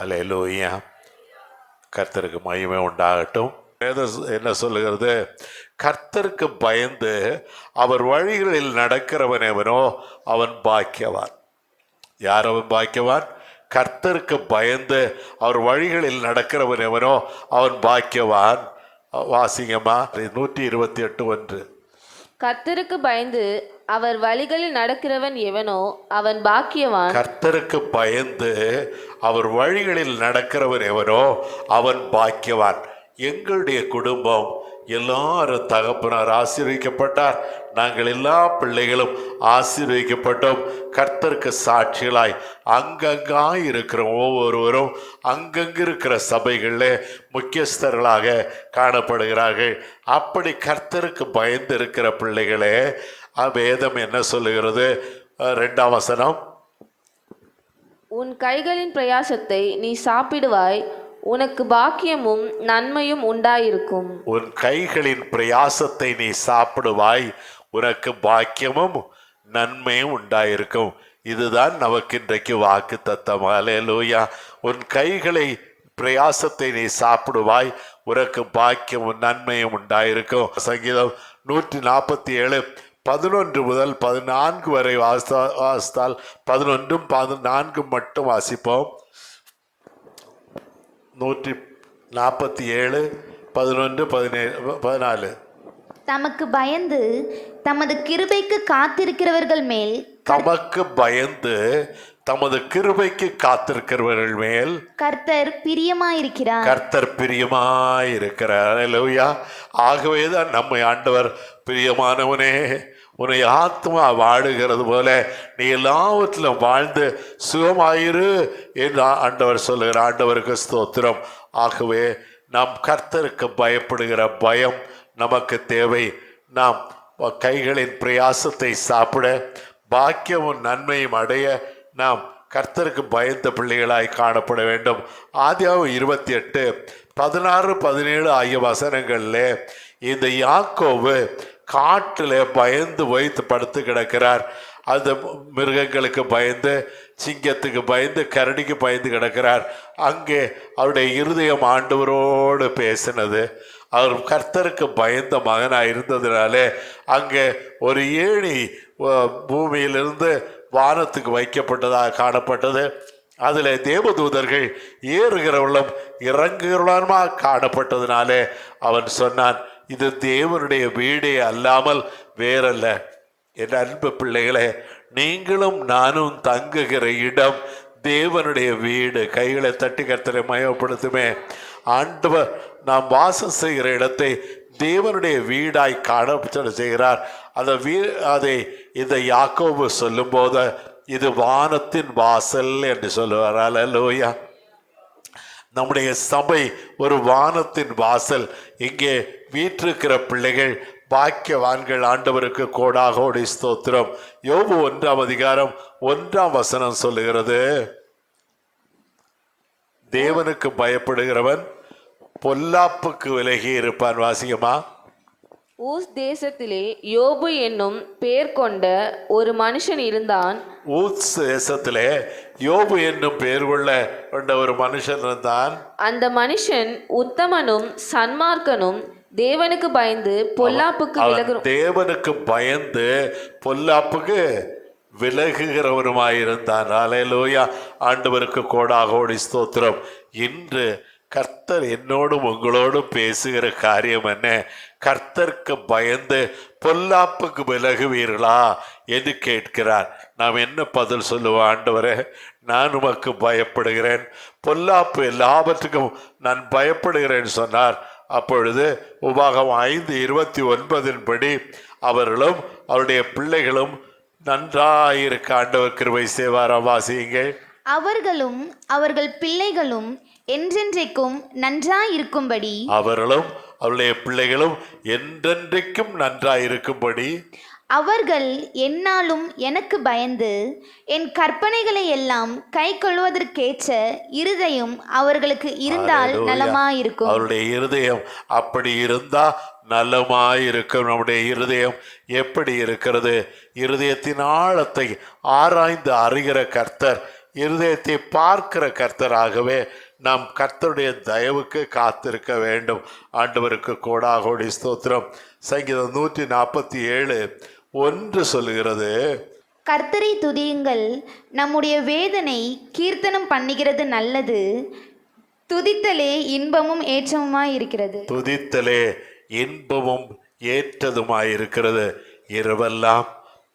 அல்லேலூயா கர்த்தருக்கு மகிமை உண்டாகட்டும். என்ன சொல்லுகிறது? கர்த்தருக்கு பயந்து அவர் வழிகளில் நடக்கிறவன் எவனோ அவன் பாக்கியவான். யார் அவன் பாக்கியவான்? கர்த்தருக்கு பயந்து அவர் வழிகளில் நடக்கிறவன் எவனோ அவன் பாக்கியவான். வாசிங்கம்மா நூற்றி இருபத்தி எட்டு ஒன்று. கர்த்தருக்கு பயந்து அவர் வழிகளில் நடக்கிறவன் எவனோ அவன் பாக்கியவான். கர்த்தருக்கு பயந்து அவர் வழிகளில் நடக்கிறவன் எவனோ அவன் பாக்கியவான். எங்களுடைய குடும்பம் எல்லாரும் தகப்பனார் ஆசீர்வதிக்கப்பட்டார். நாங்கள் எல்லா பிள்ளைகளும் ஆசீர்வதிக்கப்பட்டோம். கர்த்தருக்கு சாட்சிகளாய் அங்கங்காய் இருக்கிற ஒவ்வொருவரும் அங்கங்கு இருக்கிற சபைகளில் முக்கியஸ்தர்களாக காணப்படுகிறார்கள். அப்படி கர்த்தருக்கு பயந்து இருக்கிற பிள்ளைகளே வேதம் என்ன சொல்லுகிறது? ரெண்டாம் வசனம். உன் கைகளின் பிரயாசத்தை நீ சாப்பிடுவாய் உனக்கு பாக்கியமும் நன்மையும் உண்டாயிருக்கும். உன் கைகளின் பிரயாசத்தை நீ சாப்பிடுவாய். உனக்கு பாக்கியமும் நன்மையும் உண்டாயிருக்கும். இதுதான் நமக்கு இன்றைக்கு வாக்கு தத்தம் அலையலூயா உன் கைகளை பிரயாசத்தை நீ சாப்பிடுவாய். உனக்கு பாக்கியமும் நன்மையும் உண்டாயிருக்கும். சங்கீதம் நூற்றி நாற்பத்தி ஏழு பதினொன்று முதல் பதினான்கு வரை வாசித்தால் பதினொன்றும் பதினான்கும் மட்டும் வாசிப்போம். நூற்றி நாற்பத்தி ஏழு பதினொன்று பதினேழு பதினாலு. தமக்கு பயந்து தமது கிருபைக்கு காத்திருக்கிறவர்கள் மேல் தமக்கு பயந்து தமது கிருபைக்கு காத்திருக்கிறவர்கள் மேல் கர்த்தர் பிரியமாயிருக்கிறார். கர்த்தர் பிரியமாய் இருக்கிறார் லூயா ஆகவே தான் நம்மை ஆண்டவர் பிரியமானவனே. உன்னை ஆத்மா வாழுகிறது போல நீ எல்லாவற்றிலும் வாழ்ந்து சுகமாயிரு என்று ஆண்டவர் சொல்லுகிற ஆண்டவருக்கு ஸ்தோத்திரம். ஆகவே நாம் கர்த்தருக்கு பயப்படுகிற பயம் நமக்கு தேவை. நாம் கைகளின் பிரயாசத்தை சாப்பிட பாக்கியமும் நன்மையும் அடைய நாம் கர்த்தருக்கு பயந்த பிள்ளைகளாய் காணப்பட வேண்டும். ஆதியாவும் இருபத்தி எட்டு பதினாறு பதினேழு ஆகிய வசனங்களில் இந்த யாக்கோவு காட்டில் பயந்து வைத்து படுத்து கிடக்கிறார். அந்த மிருகங்களுக்கு பயந்து சிங்கத்துக்கு பயந்து கரடிக்கு பயந்து கிடக்கிறார். அங்கே அவருடைய இருதயம் ஆண்டவரோடு பேசினது. அவர் கர்த்தருக்கு பயந்த மகனாக இருந்ததுனாலே அங்கே ஒரு ஏணி பூமியிலிருந்து வானத்துக்கு வைக்கப்பட்டதாக காணப்பட்டது. அதில் தேவதூதர்கள் ஏறுகிறவளும் இறங்குகிறவளுமா காணப்பட்டதுனாலே அவன் சொன்னான் இது தேவனுடைய வீடே அல்லாமல் வேறல்ல. என் அன்பு பிள்ளைகளே நீங்களும் நானும் தங்குகிற இடம் தேவனுடைய வீடு. கைகளை தட்டி கத்தரை மயப்படுத்துமே. ஆண்டவர் நாம் வாசம் செய்கிற இடத்தை தேவனுடைய வீடாய் காணப்பட செய்கிறார். அந்த வீ அதை இந்த யாக்கோபு சொல்லும்போது இது வானத்தின் வாசல் என்று சொல்லுவார். அல்லோயா நம்முடைய சபை ஒரு வானத்தின் வாசல். இங்கே வீற்றிருக்கிற பிள்ளைகள் பாக்கியவான்கள் ஆண்டவருக்கு கோடாகோடி ஸ்தோத்திரம். யோபு ஒன்றாம் அதிகாரம் ஒன்றாம் வசனம் சொல்லுகிறது. தேவனுக்கு பயப்படுகிறவன் பொல்லாப்புக்கு விலகி இருப்பான் வாசியமா? ஊஸ் தேசத்திலே யோபு என்னும் பேர் கொண்ட ஒரு மனுஷன் இருந்தான். ஊத்ஸ் தேசத்திலே யோபு என்னும் பெயர் கொள்ள கொண்ட ஒரு மனுஷன் இருந்தான். அந்த மனுஷன் உத்தமனும் சன்மார்க்கனும் தேவனுக்கு பயந்து பொல்லாப்புக்கு விலகும் தேவனுக்கு பயந்து பொல்லாப்புக்கு விலகுகிறவருமாயிருந்தான் அலையலூயா ஆண்டவருக்கு கோடாகோடி ஸ்தோத்திரம். இன்று கர்த்தர் என்னோடும் உங்களோடும் பேசுகிற காரியம் என்ன? கர்த்தருக்கு பயந்து பொல்லாப்புக்கு விலகுவீர்களா என்று கேட்கிறார். நாம் என்ன பதில் சொல்லுவோம்? ஆண்டவரே நான் உமக்கு பயப்படுகிறேன். பொல்லாப்பு எல்லாவற்றுக்கும் நான் பயப்படுகிறேன் சொன்னார். அப்பொழுது உபாகம் ஐந்து இருபத்தி ஒன்பதின் படி அவர்களும் அவருடைய பிள்ளைகளும் நன்றாயிருக்க ஆண்டவர் கிருபை செய்வாரா. வாசியுங்கள் அவர்களும் அவர்கள் பிள்ளைகளும் என்றென்றைக்கும் நன்றாயிருக்கும்படி அவர்களும் அவருடைய பிள்ளைகளும் என்றென்றைக்கும் நன்றாயிருக்கும்படி. அவர்கள் எந்நாளும் எனக்கு பயந்து என் கற்பனைகளை எல்லாம் கை கொள்வதற்கேற்ற இருதயம் அவர்களுக்கு இருந்தால். நலமாயிருக்கும். அவருடைய இருதயம் அப்படி இருந்தா நலமாயிருக்கும். நம்முடைய இருதயம் எப்படி இருக்கிறது? இருதயத்தின் ஆழத்தை ஆராய்ந்து அறிகிற கர்த்தர் இருதயத்தை பார்க்கிற கர்த்தராகவே நாம் கர்த்தருடைய தயவுக்கு காத்திருக்க வேண்டும். ஆண்டவருக்கு கோடாகோடி ஸ்தோத்திரம். சங்கீதம் நூற்றி நாற்பத்தி ஏழு ஒன்று சொல்லுகிறது. கர்த்தரை துதியுங்கள். நம்முடைய வேதனை கீர்த்தனம் பண்ணுகிறது நல்லது. துதித்தலே இன்பமும் ஏற்றமுமாய் இருக்கிறது. துதித்தலே இன்பமும் ஏற்றதுமாயிருக்கிறது இரவெல்லாம்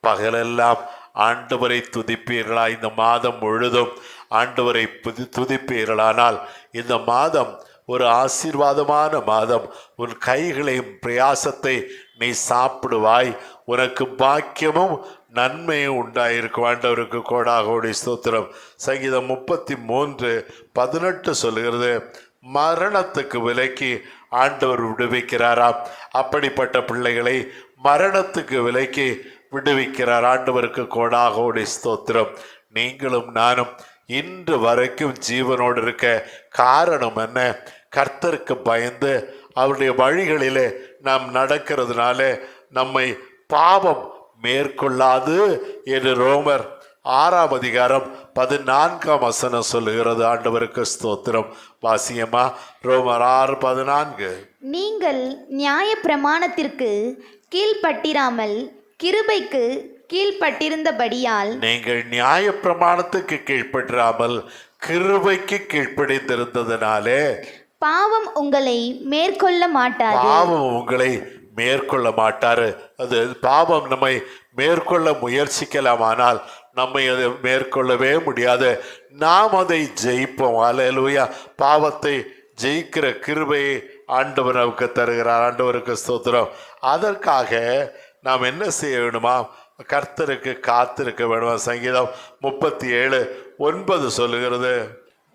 பகலெல்லாம் ஆண்டவரை துதிப்பீர்களா? இந்த மாதம் முழுதும் ஆண்டவரை புதி துதிப்பீர்களானால் இந்த மாதம் ஒரு ஆசீர்வாதமான மாதம். உன் கைகளையும் பிரயாசத்தை நீ சாப்பிடுவாய். உனக்கு பாக்கியமும் நன்மையும் உண்டாயிருக்கும். ஆண்டவருக்கு கோடாகோடி ஸ்தோத்திரம். சங்கீதம் முப்பத்தி மூன்று பதினெட்டு சொல்லுகிறது மரணத்துக்கு விலக்கி ஆண்டவர் விடுவிக்கிறாராம் அப்படிப்பட்ட பிள்ளைகளை மரணத்துக்கு விலக்கி விடுவிக்கிறார். ஆண்டவருக்கு கோடாகோடி ஸ்தோத்திரம். நீங்களும் நானும் இன்று வரைக்கும் ஜீவனோடு இருக்க காரணம் என்ன? கர்த்தருக்கு பயந்து அவருடைய வழிகளிலே நாம் நடக்கிறதுனால நம்மை பாவம் மேற்கொள்ளாது என்று ரோமர் ஆறாம் அதிகாரம் பதினான்காம் வசனம் சொல்லுகிறது. ஆண்டவருக்கு ஸ்தோத்திரம். வாசியமா ரோமர் ஆறு பதினான்கு. நீங்கள் நியாய பிரமாணத்திற்கு கீழ்ப்பட்டிராமல் கிருபைக்கு கீழ்ப்பட்டிருந்தபடியால் நீங்கள் நியாய பிரமாணத்துக்கு கீழ்ப்பற்றாமல் கிருபைக்கு கீழ்ப்படிந்திருந்ததினாலே பாவம் உங்களை மேற்கொள்ள மாட்டாது. பாவம் உங்களை மேற்கொள்ள மாட்டாரு. அது பாவம் நம்மை மேற்கொள்ள முயற்சிக்கலாமானால் நம்மை அதை மேற்கொள்ளவே முடியாது. நாம் அதை ஜெயிப்போம். அலையலூயா பாவத்தை ஜெயிக்கிற கிருபையை ஆண்டவர் நமக்கு தருகிறார். ஆண்டவருக்கு ஸ்தோத்திரம். அதற்காக நாம் என்ன செய்ய வேணுமா கர்த்தருக்கு காத்திருக்க வேணுமா சங்கீதம் முப்பத்தி ஏழு ஒன்பது சொல்லுகிறது.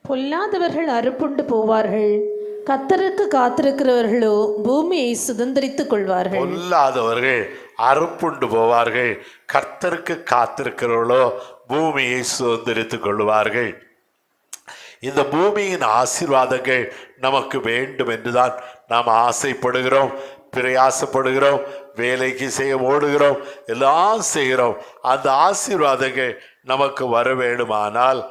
பொல்லாதவர்கள் அறுப்புண்டு போவார்கள். கத்தருக்கு காத்திருக்கிறவர்களோ பூமியை சுதந்திரித்துக் கொள்வார்கள். பொல்லாதவர்கள் அறுப்புண்டு போவார்கள். கர்த்தருக்கு காத்திருக்கிறவர்களோ பூமியை சுதந்திரித்துக் கொள்வார்கள். இந்த பூமியின் ஆசீர்வாதங்கள் நமக்கு வேண்டும் என்றுதான் நாம் ஆசைப்படுகிறோம் பிரயாசப்படுகிறோம் வேலைக்கு செய்ய ஓடுகிறோம் எல்லாம் செய்கிறோம். அந்த ஆசீர்வாதங்கள் நமக்கு வர வேண்டுமானால்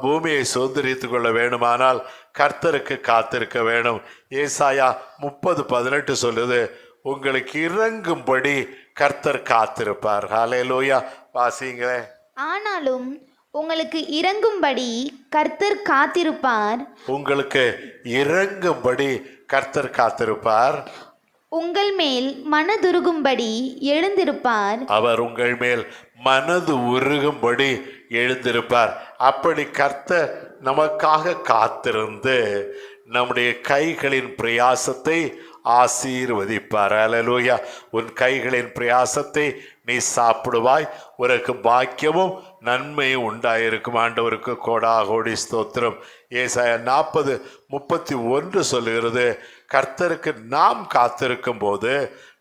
பூமியை சுதந்திரித்துக் கொள்ள வேண்டுமானால் கர்த்தருக்கு காத்திருக்க வேணும். ஏசாயா முப்பது பதினெட்டு சொல்லுது உங்களுக்கு இறங்கும்படி கர்த்தர் காத்திருப்பார். ஹalleluya. வாசிங்களேன் ஆனாலும் உங்களுக்கு இறங்கும்படி கர்த்தர் காத்திருப்பார். உங்களுக்கு இறங்கும்படி கர்த்தர் காத்திருப்பார். உங்கள் மேல் மனதுருகும்படி எழுந்திருப்பார். அவர் உங்கள் மேல் மனது உருகும்படி எழுந்திருப்பார். அப்படி கர்த்தர் நமக்காக காத்திருந்து நம்முடைய கைகளின் பிரயாசத்தை ஆசீர்வதிப்பார். அலலூயா உன் கைகளின் பிரயாசத்தை நீ சாப்பிடுவாய். உனக்கு பாக்கியமும் நன்மையும் உண்டாயிருக்கும். ஆண்டவருக்கு கோடா கோடி ஸ்தோத்திரம். ஏசாயா நாற்பது முப்பத்தி ஒன்று சொல்லுகிறது. கர்த்தருக்கு நாம் காத்திருக்கும் போது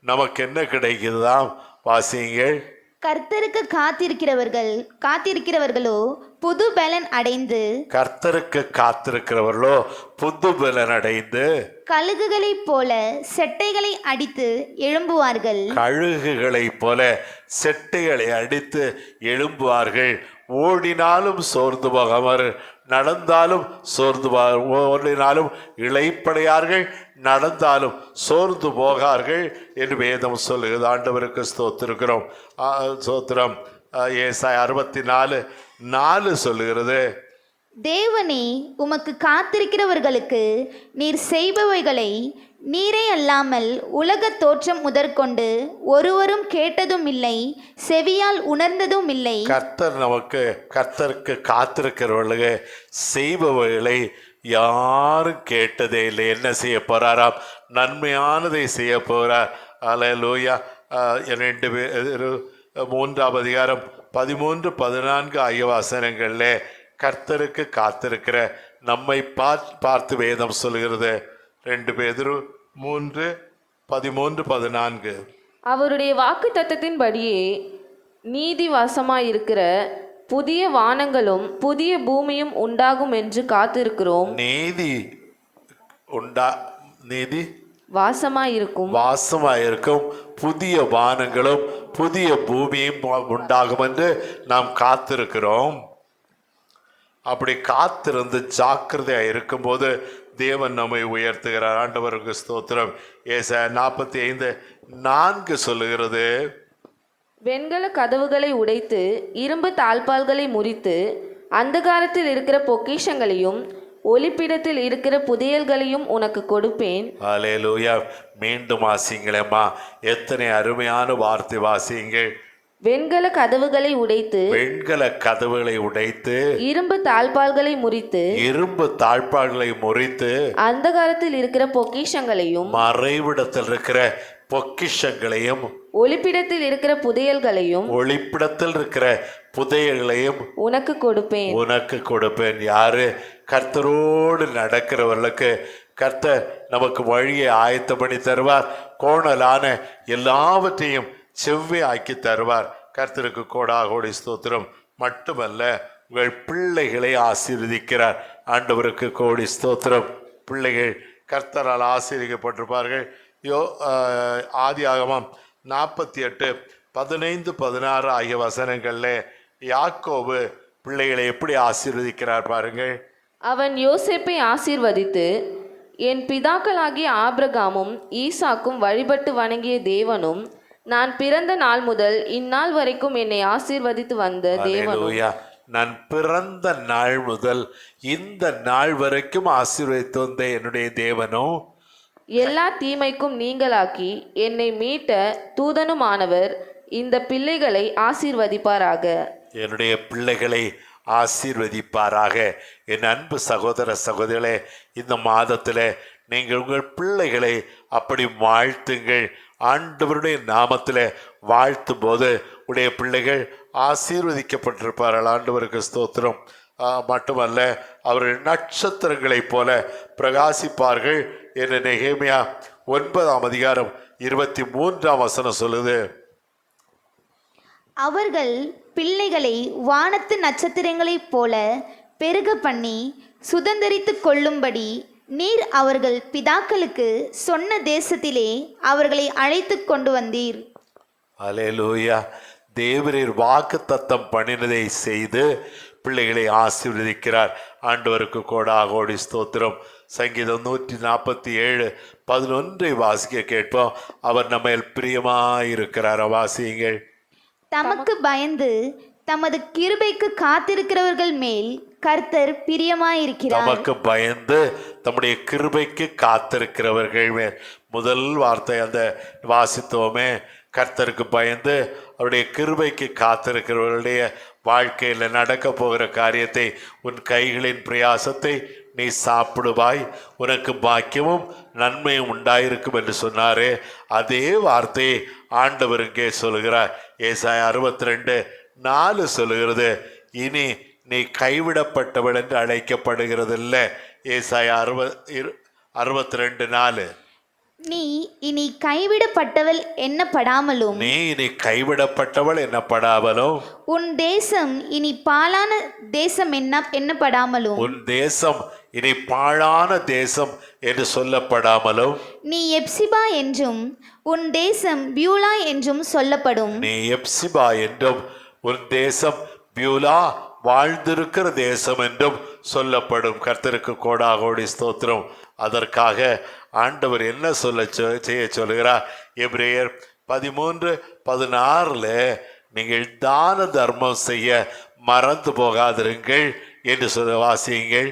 நமக்கு என்ன கிடைக்குதுதாம் வாசியுங்கள். கர்த்தருக்கு காத்திருக்கிறவர்கள் காத்திருக்கிறவர்களோ புது பலன் அடைந்து கர்த்தருக்கு காத்திருக்கிறவர்களோ புது பலன் அடைந்து கழுகுகளைப் போல செட்டைகளை அடித்து எழும்புவார்கள். கழுகுகளைப் போல செட்டைகளை அடித்து எழும்புவார்கள். ஓடினாலும் சோர்ந்து போகாமற் நடந்தாலும் சோர்ந்து போ- ஓடினாலும் இளைப்படையார்கள் நடந்தாலும் சோர்ந்து போகார்கள் என்று வேதம் சொல்லுகிறது. ஆண்டவருக்கு ஸ்தோத்திருக்கிறோம். ஸ்தோத்திரம். ஏசாய் அறுபத்தி நாலு நாலு சொல்லுகிறது. தேவனே உமக்கு காத்திருக்கிறவர்களுக்கு நீர் செய்பவைகளை நீரே அல்லாமல் உலகத் தோற்றம் முதற்கொண்டு ஒருவரும் கேட்டதும் இல்லை செவியால் உணர்ந்ததும் இல்லை கர்த்தர் நமக்கு கர்த்தருக்கு காத்திருக்கிறவர்களுக்கு செய்பவர்களை யாரும் கேட்டதே இல்லை. என்ன செய்ய போறாராம்? நன்மையானதை செய்ய அல அலையலூயா ரெண்டு பேர் மூன்றாம் அதிகாரம் பதிமூன்று பதினான்கு ஆகிய வசனங்களில் கர்த்தருக்கு காத்திருக்கிற நம்மை பார்த்து வேதம் சொல்கிறது. ரெண்டு பேர் மூன்று பதிமூன்று பதினான்கு. அவருடைய வாக்கு தத்தத்தின்படியே நீதி வாசமாயிருக்கிற புதிய வானங்களும் புதிய பூமியும் உண்டாகும் என்று காத்திருக்கிறோம். நீதி உண்டா நீதி? வாசமாயிருக்கும். வாசமாயிருக்கும். புதிய வானங்களும் புதிய பூமியும் உண்டாகும் என்று நாம் காத்திருக்கிறோம். அப்படி காத்திருந்து ஜாக்கிரதையா இருக்கும்போது தேவன் நம்மை உயர்த்துகிறார். ஆண்டவருக்கு ஸ்தோத்திரம். ஏச நாற்பத்தி ஐந்து நான்கு சொல்லுகிறது. வெண்கல கதவுகளை உடைத்து இரும்பு தாழ்பால்களை முறித்து அந்தகாரத்தில் இருக்கிற பொக்கிஷங்களையும் ஒளிப்பிடத்தில் இருக்கிற புதையல்களையும் உனக்கு கொடுப்பேன். அலேலூயா மீண்டும் வாசிங்களேம்மா. எத்தனை அருமையான வார்த்தை வாசியுங்கள். வெண்கல கதவுகளை உடைத்து வெண்கல கதவுகளை உடைத்து இரும்பு தாழ்பால்களை முறித்து இரும்பு தாழ்பாள்களை முறித்து அந்தகாரத்தில் இருக்கிற பொக்கிஷங்களையும் மறைவிடத்தில் இருக்கிற பொக்கிஷங்களையும் ஒளிப்பிடத்தில் இருக்கிற புதையல்களையும் ஒளிப்பிடத்தில் இருக்கிற புதையல்களையும் உனக்கு கொடுப்பேன். உனக்கு கொடுப்பேன். யாரு? கர்த்தரோடு நடக்கிறவர்களுக்கு கர்த்தர் நமக்கு வழியை ஆயத்தம் பண்ணி தருவார். கோணலான எல்லாவற்றையும் செவ்வே ஆக்கி தருவார். கர்த்தருக்கு கோடா கோடி ஸ்தோத்திரம். மட்டுமல்ல உங்கள் பிள்ளைகளை ஆசீர்வதிக்கிறார். ஆண்டவருக்கு கோடி ஸ்தோத்திரம். பிள்ளைகள் கர்த்தரால் ஆசீர்விக்கப்பட்டிருப்பார்கள் யோ ஆதி ஆதியாகமம் நாற்பத்தி எட்டு பதினைந்து பதினாறு ஆகிய வசனங்களில் யாக்கோபு பிள்ளைகளை எப்படி ஆசீர்வதிக்கிறார் பாருங்கள். அவன் யோசேப்பை ஆசீர்வதித்து என் பிதாக்களாகிய ஆபிரகாமும் ஈசாக்கும் வழிபட்டு வணங்கிய தேவனும் நான் பிறந்த நாள் முதல் இந்நாள் வரைக்கும் என்னை ஆசீர்வதித்து வந்த அல்லேலூயா நான் பிறந்த நாள் முதல் இந்த நாள் வரைக்கும் ஆசீர்வதித்து வந்த என்னுடைய தேவனும் எல்லா தீமைக்கும் நீங்களாக்கி என்னை மீட்ட தூதனுமானவர் இந்த பிள்ளைகளை ஆசீர்வதிப்பாராக. என்னுடைய பிள்ளைகளை ஆசீர்வதிப்பாராக. என் அன்பு சகோதர சகோதரிகளே இந்த மாதத்தில் நீங்கள் உங்கள் பிள்ளைகளை அப்படி வாழ்த்துங்கள். ஆண்டவருடைய நாமத்தில் வாழ்த்தும் போது உடைய பிள்ளைகள் ஆசீர்வதிக்கப்பட்டிருப்பார்கள். ஆண்டவருக்கு ஸ்தோத்திரம். மட்டுமல்ல அவர்கள் நட்சத்திரங்களைப் போல பிரகாசிப்பார்கள் என்று நெகேமியா ஒன்பதாம் அதிகாரம் இருபத்தி மூன்றாம் வசனம் சொல்லுது. அவர்கள் பிள்ளைகளை வானத்து நட்சத்திரங்களைப் போல பெருக பண்ணி சுதந்தரித்து கொள்ளும்படி நீர் அவர்கள் பிதாக்களுக்கு சொன்ன தேசத்திலே அவர்களை அழைத்து கொண்டு வந்தீர். அலேலூயா தேவரீர் வாக்கு தத்தம் பண்ணினதை செய்து பிள்ளைகளை ஆசீர்வதிக்கிறார். ஆண்டவருக்கு கோடா கோடி ஸ்தோத்திரம். சங்கீதம் நூற்றி நாற்பத்தி ஏழு பதினொன்றை வாசிக்க கேட்போம். அவர் நம்ம பிரியமாயிருக்கிறார். வாசியுங்கள். தமக்கு பயந்து தமது கிருபைக்கு காத்திருக்கிறவர்கள் மேல் கர்த்தர் பிரியமாயிருக்கிறார். நமக்கு பயந்து தம்முடைய கிருபைக்கு காத்திருக்கிறவர்கள் முதல் வார்த்தை அந்த வாசித்தோமே. கர்த்தருக்கு பயந்து அவருடைய கிருபைக்கு காத்திருக்கிறவர்களுடைய வாழ்க்கையில் நடக்க போகிற காரியத்தை உன் கைகளின் பிரயாசத்தை நீ சாப்பிடுவாய். உனக்கு பாக்கியமும் நன்மையும் உண்டாயிருக்கும் என்று சொன்னாரே. அதே வார்த்தையை ஆண்டவர் இங்கே சொல்கிறார் ஏசாய் அறுபத்தி ரெண்டு நாலு சொல்லுகிறது. இனி நீ கைவிடப்பட்டவள் என்று அழைக்கப்படுகிறதில்ல. ஏசாயா அறுப இரு அறுபத்தி ரெண்டு நாலு. நீ இனி கைவிடப்பட்டவள் எண்ணப்படாமலும் நீ இனி கைவிடப்பட்டவள் என்னப்படாமலும் உன் தேசம் இனி பாலான தேசம் என்ன எண்ணப்படாமலும் உன் தேசம் இனி பாழான தேசம் என்று சொல்லப்படாமலும் நீ எப்சிபா என்றும் உன் தேசம் பியூலா என்றும் சொல்லப்படும். நீ எப்சிபா என்றும் உன் தேசம் பியூலா வாழ்ந்திருக்கிற தேசம் என்றும் சொல்லப்படும். கர்த்தருக்கு கோடா கோடி ஸ்தோத்திரம். அதற்காக ஆண்டவர் என்ன சொல்ல செய்ய சொல்கிறார் எபிரேயர் பதிமூன்று பதினாறுல நீங்கள் தான தர்மம் செய்ய மறந்து போகாதிருங்கள் என்று சொல்ல வாசியுங்கள்.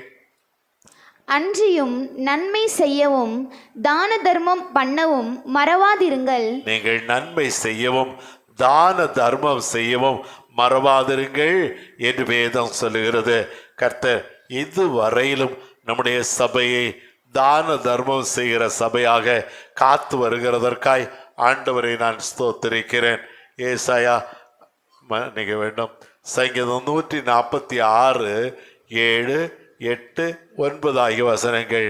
அன்றியும் நன்மை செய்யவும் தான தர்மம் பண்ணவும் மறவாதிருங்கள். நீங்கள் நன்மை செய்யவும் தான தர்மம் செய்யவும் மறவாதிருங்கள் என்று வேதம் சொல்லுகிறது. கர்த்தர் இதுவரையிலும் நம்முடைய சபையை தான தர்மம் செய்கிற சபையாக காத்து வருகிறதற்காய் ஆண்டவரை நான் ஸ்தோத்திரிக்கிறேன். ஏசாயா மன்னிக்க வேண்டும். சங்கீதம் நூற்றி நாற்பத்தி ஆறு ஏழு எட்டு ஒன்பது ஆகிய வசனங்கள்.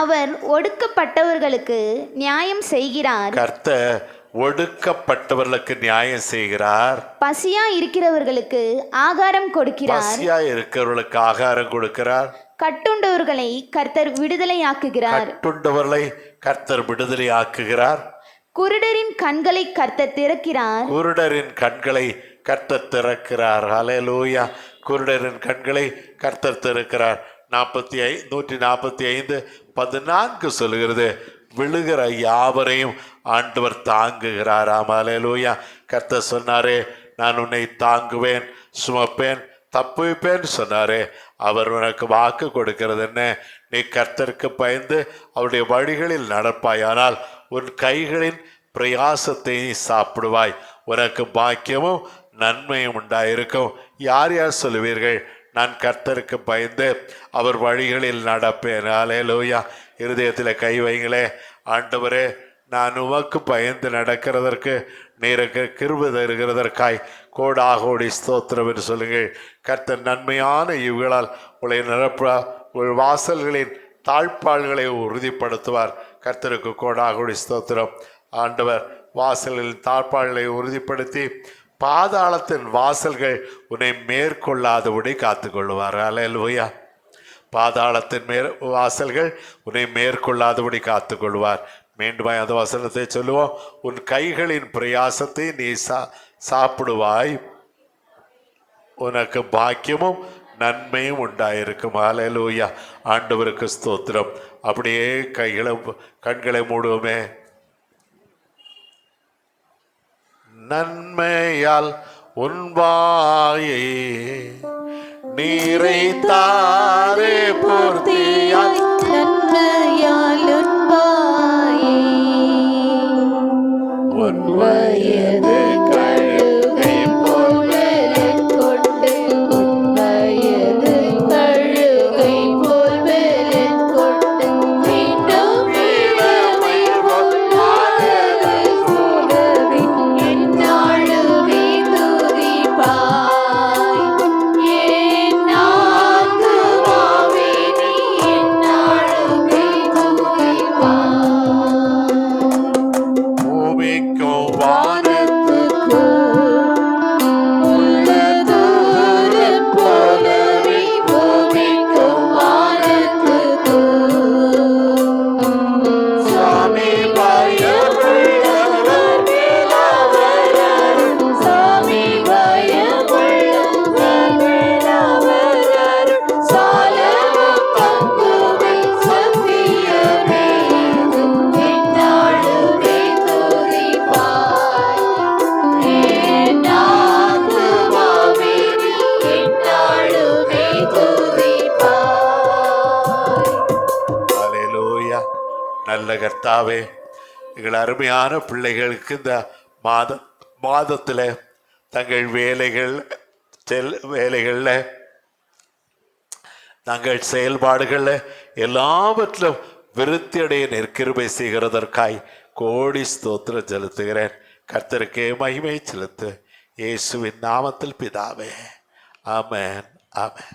அவர் ஒடுக்கப்பட்டவர்களுக்கு நியாயம் செய்கிறார். கர்த்தர் ஒடுக்கப்பட்டவர்களுக்கு நியாயம் செய்கிறார். பசியா இருக்கிறவர்களுக்கு ஆகாரம் கொடுக்கிறார். பசியா இருக்கிறவர்களுக்கு ஆகாரம் கொடுக்கிறார். கட்டுண்டவர்களை கர்த்தர் விடுதலையாக்குகிறார். கட்டுண்டவர்களை கர்த்தர் விடுதலை ஆக்குகிறார் குருடரின் கண்களை கர்த்தர் திறக்கிறார். குருடரின் கண்களை கர்த்தர் திறக்கிறார். ஹalleluya. குருடரின் கண்களை கர்த்தர் திறக்கிறார். நாற்பத்தி ஐ நூற்றி நாற்பத்தி ஐந்து பதினான்கு சொல்லுகிறது. விழுகிற யாவரையும் ஆண்டவர் தாங்குகிறாராம் அலையலூயா கர்த்தர் சொன்னாரே நான் உன்னை தாங்குவேன் சுமப்பேன் தப்புவிப்பேன்னு சொன்னாரே. அவர் உனக்கு வாக்கு கொடுக்கிறது என்ன? நீ கர்த்தருக்கு பயந்து அவருடைய வழிகளில் நடப்பாயானால் உன் கைகளின் பிரயாசத்தை நீ சாப்பிடுவாய். உனக்கு பாக்கியமும் நன்மையும் உண்டாயிருக்கும். யார் யார் சொல்லுவீர்கள்? நான் கர்த்தருக்கு பயந்து அவர் வழிகளில் நடப்பேன். அலேலூயா இருதயத்தில் கை வைங்களே. ஆண்டவரே நான் உமக்கு பயந்து நடக்கிறதற்கு நீருக்கு கிருபை தருகிறதற்காய் கோடாகோடி ஸ்தோத்திரம் என்று சொல்லுங்கள். கர்த்தர் நன்மையான இவ்களால் உங்களை நிரப்ப உள் வாசல்களின் தாழ்ப்பாள்களை உறுதிப்படுத்துவார். கர்த்தருக்கு கோடாகோடி ஸ்தோத்திரம். ஆண்டவர் வாசல்களின் தாழ்ப்பாள்களை உறுதிப்படுத்தி பாதாளத்தின் வாசல்கள் உன்னை மேற்கொள்ளாதபடி காத்துக்கொள்வார். அலையலுயா பாதாளத்தின் மேற் வாசல்கள் உன்னை மேற்கொள்ளாதபடி காத்துக்கொள்வார். மீண்டும் அந்த வசனத்தை சொல்லுவோம். உன் கைகளின் பிரயாசத்தை நீ சா சாப்பிடுவாய். உனக்கு பாக்கியமும் நன்மையும் உண்டாயிருக்கும். அலையலூயா ஆண்டவருக்கு ஸ்தோத்திரம். அப்படியே கைகளை கண்களை மூடுவோமே. நன்மையால் உன்பாயே நீரை தாரே பூர்த்தியாய் நன்மையால் உன்வாயே உன் வயது அருமையான பிள்ளைகளுக்கு இந்த மாத மாதத்தில் தங்கள் வேலைகள் செல் வேலைகளில் தங்கள் செயல்பாடுகளில் எல்லாவற்றிலும் விருத்தியடைய நெற்கிருபை செய்கிறதற்காய் கோடி ஸ்தோத்திரம் செலுத்துகிறேன். கர்த்தருக்கே மகிமை செலுத்து. இயேசுவின் நாமத்தில் பிதாவே. ஆமென். ஆமென்.